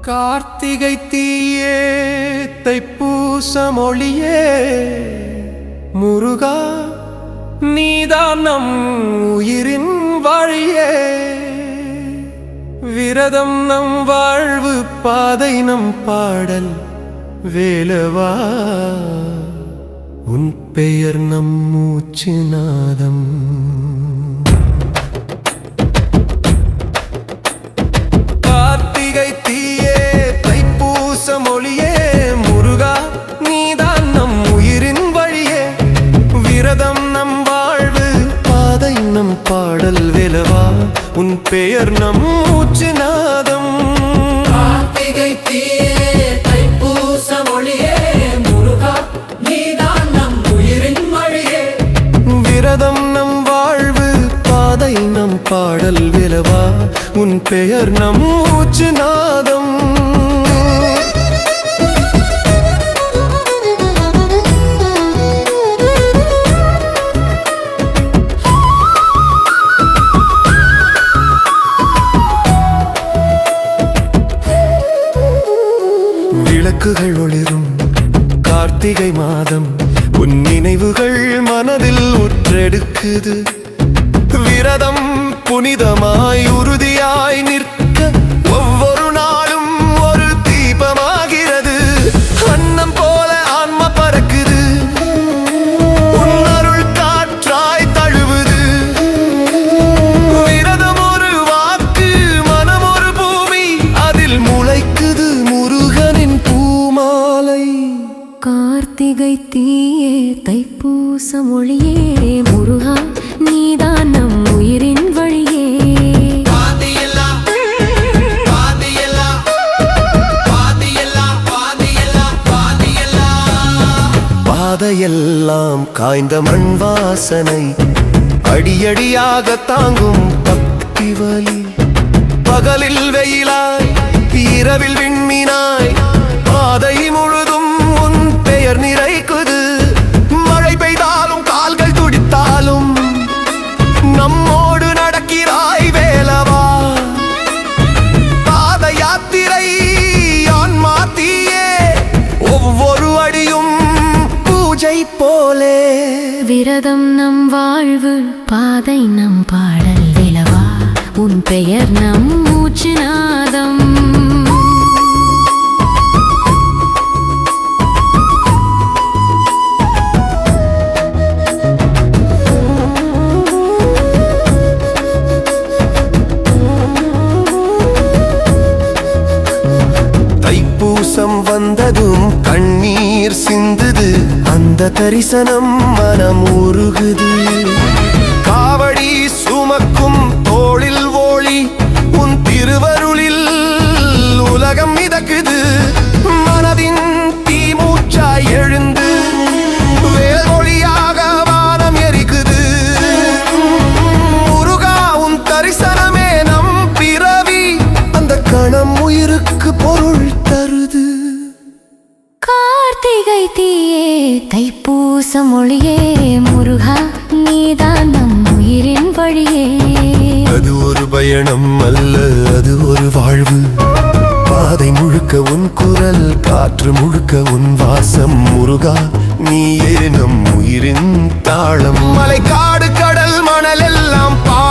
கார்த்திகை தீயே பூசமொழியே முருகா நீதான் நம் உயிரின் வழியே. விரதம் நம் வாழ்வு பாதை நம் பாடல் வேலவா? உன் பெயர் நம் மூச்சு நாதம். கார்த்திகை தீயே தைப்பூச மொழியே முருகா நீதான் நம் உயிரின் வழியே. விரதம் நம் வாழ்வு பாதை நம் பாடல் விலவா. உன் பெயர் நம் மூச்சு நாதம். பாடல் விலவா? உன் பெயர் நம் மூச்சு நாதம் விளக்குகள் ஒளிரும் கார்த்திகை மாதம். உன் நினைவுகள் மனதில் உற்றெடுக்குது. விரதம் புனிதமாய் உறுதியாய் நிற்க ஒவ்வொரு நாளும் ஒரு தீபமாகிறது. அன்னம் போல ஆன்ம பறக்குது. உன்னருள் காற்றாய் தழுவுது. விரதம் ஒரு வாக்கு மனம் ஒரு பூமி அதில் முளைக்குது முருகனின் பூமாலை. கார்த்திகை தீயே தைப்பூச மொழியே பாதையெல்லாம் காய்ந்த மண் வாசனை அடியடியாக தாங்கும் பக்தி வலி. பகலில் வெயிலாய் இரவில் விண்மினாய். பாதை முழுதும் உன் பெயர் நிறைக்குது. விரதம் நம் வாழ்வு பாதை நம் பாடல் விளவா. உன் பெயர் நம் மூச்சு நாதம். அந்த தரிசனம் மனம் உருகுது. காவடி சுமக்கும் தோளில் ஓளி உன் திருவருளில் உலகம் மிதக்குது. மனதின் தீமூச்சாய் எழுந்து வேல்மொழியாக வானம் எரிக்குது. முருகா உன் தரிசனமே நம் பிறவி. அந்த கணம் உயிருக்கு கார்த்திகை தீயே தைப்பூச மொழியே முருகா நீதான் நம் உயிரின் வழியே. அது ஒரு பயணம் அல்ல அது ஒரு வாழ்வு. பாதை முழுக்க உன் குரல் காற்று முழுக்க உன் வாசம். முருகா நீயே நம் உயிரின் தாளம். மலை காடு கடல் மணல் எல்லாம் பாடும்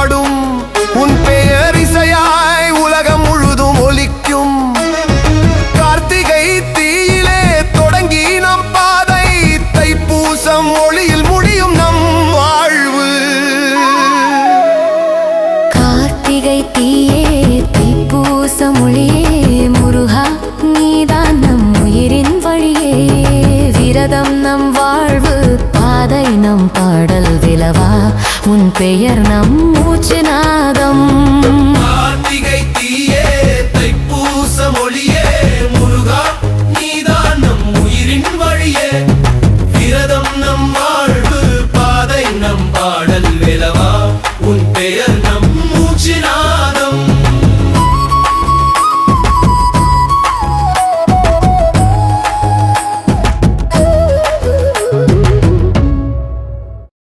உன் பெயர் நம் மூச்சு நாதம். கார்த்திகை